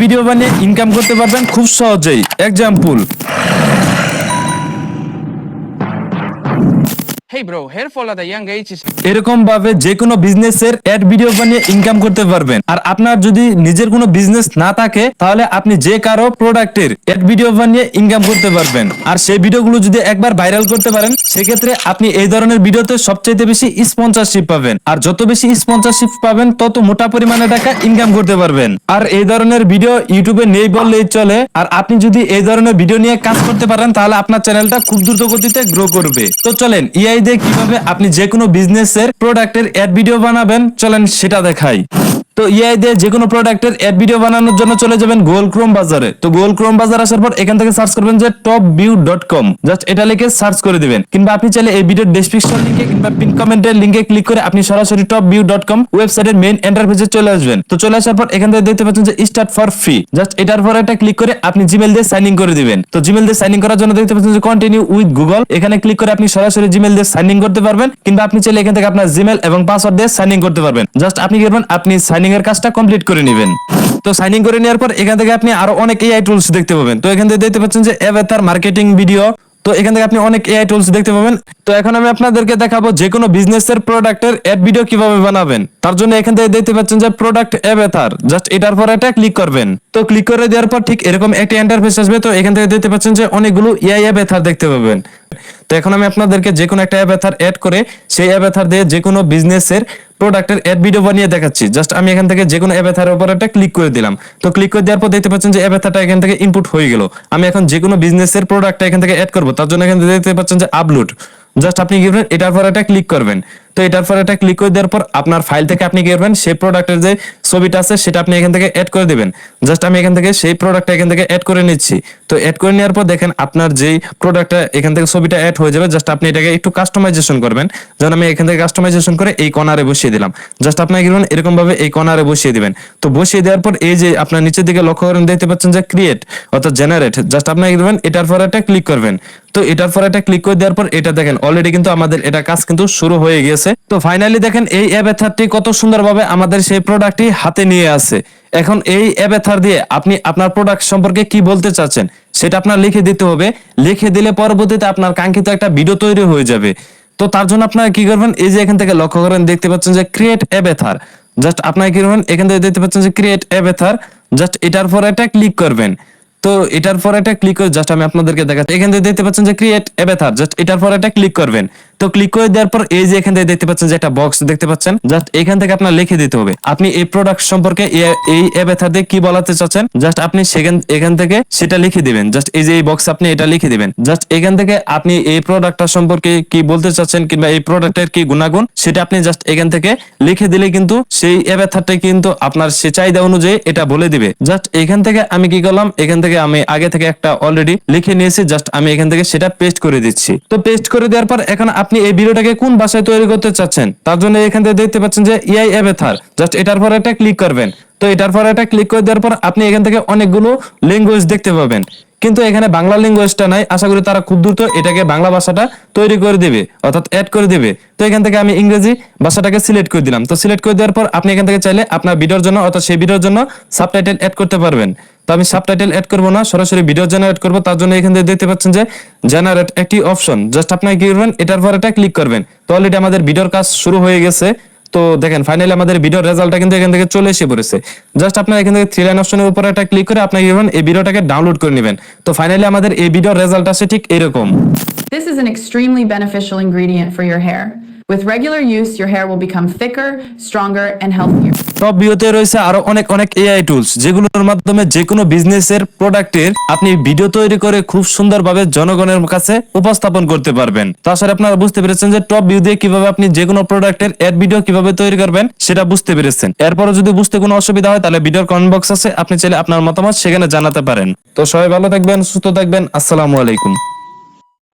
Video বানিয়ে income করতে পারবেন খুব সহজেই। Example Hair fall at a young age এরকম ভাবে যে কোনো বিজনেসের অ্যাড ভিডিও বানিয়ে ইনকাম করতে পারবেন। আর আপনার যদি নিজের কোনো বিজনেস না থাকে, তাহলে আপনি যে কারও প্রোডাক্টের অ্যাড ভিডিও বানিয়ে ইনকাম করতে পারবেন। আর সেই ভিডিওগুলো যদি একবার ভাইরাল করতে পারেন, সেক্ষেত্রে আপনি এই ধরনের ভিডিওতে সবচেয়ে বেশি স্পন্সরশিপ পাবেন। আর যত বেশি স্পন্সরশিপ পাবেন, তত মোটা পরিমাণে টাকা ইনকাম করতে পারবেন। আর এই ধরনের ভিডিও ইউটিউবে নেই বললেই চলে। আর আপনি যদি এই ধরনের ভিডিও নিয়ে কাজ করতে পারেন, তাহলে আপনার চ্যানেলটা খুব দ্রুত গতিতে গ্রো করবে। তো চলেন ইআই দিয়ে কীভাবে আপনি যে কোনো বিজনেসের প্রোডাক্টের অ্যাড ভিডিও বানাবেন। চলেন সেটা দেখাই। তো ইআই দিয়ে যে কোনো প্রোডাক্টের অ্যাড ভিডিও বানানোর জন্য চলে যাবেন গুগল ক্রোম বাজারে। তো গুগল ক্রোম বাজার আসার পর এখান থেকে সার্চ করবেন যে top view dot com just এটা লিখে সার্চ করে দিবেন। কিংবা আপনি চাইলে এই ভিডিওর ডেসক্রিপশন লিঙ্কে কিংবা পিন কমেন্টের লিঙ্কে ক্লিক করে আপনি সরাসরি টপ ভিউ ডট কম ওয়েবসাইটের মেইন এন্টারফেসে চলে আসবেন। তো চলে আসার পর এখান থেকে দেখতে পাচ্ছেন যে স্টার্ট ফর ফ্রি জাস্ট এটার পর একটা ক্লিক করে আপনি জিমেল দিয়ে সাইন ইন করে দিবেন। তো জিমেল দিয়ে সাইন ইন করার জন্য দেখতে পাচ্ছেন যে কন্টিনিউ উইথ গুগল এখানে ক্লিক করে আপনি সরাসরি জিমেল দিয়ে সাইন ইন করতে পারবেন। কিংবা আপনি চাইলে এখান থেকে আপনার জিমেল এবং পাসওয়ার্ড দিয়ে সাইন ইন করতে পারবেন। জাস্ট আপনি কি করবেন? আপনি সাইনিং এর কাজটা কমপ্লিট করে নেবেন। তো সাইনিং করে নেওয়ার পর এখান থেকে আপনি আরও অনেক এআই টুলস দেখতে পাবেন। তো এখান থেকে দেখতে পাচ্ছেন যে অ্যাভাতার মার্কেটিং ভিডিও তো এখান থেকে আপনি অনেক এআই টুলস দেখতে পাবেন। তো এখন আমি আপনাদেরকে দেখাবো যে কোনো বিজনেসের প্রোডাক্টের অ্যাড ভিডিও কীভাবে বানাবেন। তার জন্য এখান থেকে দেখতে পাচ্ছেন যে প্রোডাক্ট অ্যাভাতার জাস্ট এটার পর এটা ক্লিক করবেন। তো ক্লিক করে দেওয়ার পর ঠিক এরকম একটা ইন্টারফেস আসবে। তো এখান থেকে দেখতে পাচ্ছেন যে অনেকগুলো এআই অ্যাভাতার দেখতে পাবেন। তো এখন আমি আপনাদেরকে যে কোনো একটা অ্যাপেথার অ্যাড করে সেই অ্যাভাতার দিয়ে যে কোনো বিজনেসের প্রোডাক্টের অ্যাড ভিডিও বানিয়ে দেখাচ্ছি। জাস্ট আমি এখান থেকে যে কোনো অ্যাভাতারের উপর একটা ক্লিক করে দিলাম। তো ক্লিক করে দেওয়ার পর দেখতে পাচ্ছেন যে অ্যাভাতারটা এখান থেকে ইনপুট হয়ে গেল। আমি এখন যে কোনো বিজনেসের প্রোডাক্টটা এখান থেকে অ্যাড করব, তার জন্য এখান থেকে দেখতে পাচ্ছেন যে আপলোড জাস্ট আপনি এটার পর একটা ক্লিক করবেন। তো এটার পর একটা ক্লিক করে দেওয়ার পর আপনার ফাইল থেকে আপনি কি করবেন? সেই প্রোডাক্টের যে ছবিটা আছে, সেটা আপনি এখান থেকে অ্যাড করে দিবেন। জাস্ট আমি এখান থেকে সেই প্রোডাক্টটা এখান থেকে অ্যাড করে নিচ্ছি। তো অ্যাড করে নেওয়ার পর দেখেন আপনার যেই প্রোডাক্টটা এখান থেকে ছবিটা অ্যাড হয়ে যাবে জাস্ট আপনি এটাকে একটু কাস্টমাইজেশন করবেন। যেমন আমি এখান থেকে কাস্টমাইজেশন করে এই কর্নারে বসিয়ে দিলাম। জাস্ট আপনাকে কি করবেন? এরকম ভাবে এই কর্নারে বসিয়ে দিবেন। তো বসিয়ে দেওয়ার পর এই যে আপনার নিচের দিকে লক্ষ্য করেন, দেখতে পাচ্ছেন যে ক্রিয়েট অর্থাৎ জেনারেট জাস্ট আপনাকে কি করবেন? এটার পর একটা ক্লিক করবেন। তো এটার পর একটা ক্লিক করে দেওয়ার পর এটা দেখেন অলরেডি কিন্তু আমাদের এটা কাজ কিন্তু শুরু হয়ে গিয়েছে। তো ফাইনালি দেখেন এই অ্যাভেথারটি কত সুন্দরভাবে আমাদের সেই প্রোডাক্টটি হাতে নিয়ে আসে এখন এই অ্যাভেথার দিয়ে আপনি আপনার প্রোডাক্ট সম্পর্কে কি বলতে চাচ্ছেন, সেটা আপনার লিখে দিতে হবে। লিখে দিলে পরবর্তীতে আপনার কাঙ্ক্ষিত একটা ভিডিও তৈরি হয়ে যাবে। তো তার জন্য আপনারা কি করবেন, এই যে এখান থেকে লক্ষ্য করেন, দেখতে পাচ্ছেন যে ক্রিয়েট অ্যাভেথার। জাস্ট আপনারা কি করবেন, এখান থেকে দেখতে পাচ্ছেন যে ক্রিয়েট অ্যাভেথার। জাস্ট এটার পর একটা ক্লিক করবেন। তো এটার পর একটা ক্লিক করে জাস্ট আমি আপনাদেরকে দেখাচ্ছি। এখান থেকে দেখতে পাচ্ছেন যে ক্রিয়েট অ্যাভাতার জাস্ট এটার পর একটা ক্লিক করবেন। তো ক্লিক করে দেওয়ার পর এই যে এখান থেকে দেখতে পাচ্ছেন যে একটা বক্স দেখতে পাচ্ছেন জাস্ট এখান থেকে আপনার লিখে দিতে হবে। আপনি এই প্রোডাক্ট সম্পর্কে এই দিয়ে কি বলাতে চাচ্ছেন জাস্ট আপনি সেখান, এখান থেকে সেটা লিখে দিবেন। জাস্ট এই যে এই বক্স আপনি এটা লিখে দিবেন। জাস্ট এখান থেকে আপনি এই প্রোডাক্টটা সম্পর্কে কি বলতে চাচ্ছেন কিংবা এই প্রোডাক্টের কি গুণাগুণ, সেটা আপনি জাস্ট এখান থেকে লিখে দিলে কিন্তু সেই অ্যাভাতারটা কিন্তু আপনার সে চাহিদা অনুযায়ী এটা বলে দিবে। জাস্ট এখান থেকে আমি কি করলাম, এখান থেকে আমি আগে থেকে একটা অলরেডি লিখে নিয়েছি জাস্ট আমি এখান থেকে সেটা পেস্ট করে দিচ্ছি। তো পেস্ট করে দেওয়ার পর এখন আপনি এই ভিডিওটাকে কোন ভাষায় তৈরি করতে চাচ্ছেন? তার জন্য এখান থেকে দেখতে পাচ্ছেন যে ইআই অ্যাভাতার জাস্ট এটার পর একটা ক্লিক করবেন। তো এটার পর একটা ক্লিক করে দেওয়ার পর আপনি এখান থেকে অনেকগুলো ল্যাঙ্গুয়েজ দেখতে পাবেন। কিন্তু এখানে বাংলা ল্যাঙ্গুয়েজটা নাই। আশা করি তারা খুব দ্রুত এটাকে বাংলা ভাষাটা তৈরি করে দেবে, অর্থাৎ অ্যাড করে দেবে। তো এখান থেকে আমি ইংরেজি ভাষাটাকে সিলেক্ট করে দিলাম। তো সিলেক্ট করে দেওয়ার পর আপনি এখান থেকে চাইলে আপনার ভিডিওর জন্য, অর্থাৎ সেই ভিডিওর জন্য সাবটাইটেল অ্যাড করতে পারবেন। তো আমি সাবটাইটেল অ্যাড করব না, সরাসরি ভিডিও জেনারেট করব, তার জন্য এখান থেকে দেখতে পাচ্ছেন যে জেনারেট একটি অপশন জাস্ট আপনি কি করবেন, এটার পর এটা ক্লিক করবেন। তো অলরেডি আমাদের ভিডিওর কাজ শুরু হয়ে গেছে। তো দেখেন ফাইনালি আমাদের ভিডিওর রেজাল্টটা কিন্তু এখান থেকে চলে এসে পড়েছে। জাস্ট আপনার এখান থেকে থ্রি লাইন অপশনের উপর একটা ক্লিক করে আপনি কি করবেন, এই ভিডিওটাকে ডাউনলোড করে নেবেন। তো ফাইনালি আমাদের এই ভিডিওর রেজাল্ট আসে ঠিক এরকম। This is an extremely beneficial ingredient for your hair. With regular use, your hair will become thicker, stronger, and healthier. Top ভিউতে রয়েছে আরও অনেক অনেক এআই টুলস যেগুলোর মাধ্যমে যে কোনো বিজনেসের প্রোডাক্টের আপনি ভিডিও তৈরি করে খুব সুন্দরভাবে জনগণের কাছে উপস্থাপন করতে পারবেন। তাছাড়া আপনারা বুঝতে পেরেছেন যে টপ ভিউ দিয়ে কীভাবে আপনি যে কোনো প্রোডাক্টের অ্যাড ভিডিও কীভাবে তৈরি করবেন সেটা বুঝতে পেরেছেন। এরপরও যদি বুঝতে কোনো অসুবিধা হয় তাহলে ভিডিওর কমেন্ট বক্স আছে আপনি চাইলে আপনার মতামত সেখানে জানাতে পারেন। তো সবাই ভালো থাকবেন সুস্থ থাকবেন আসসালামু আলাইকুম।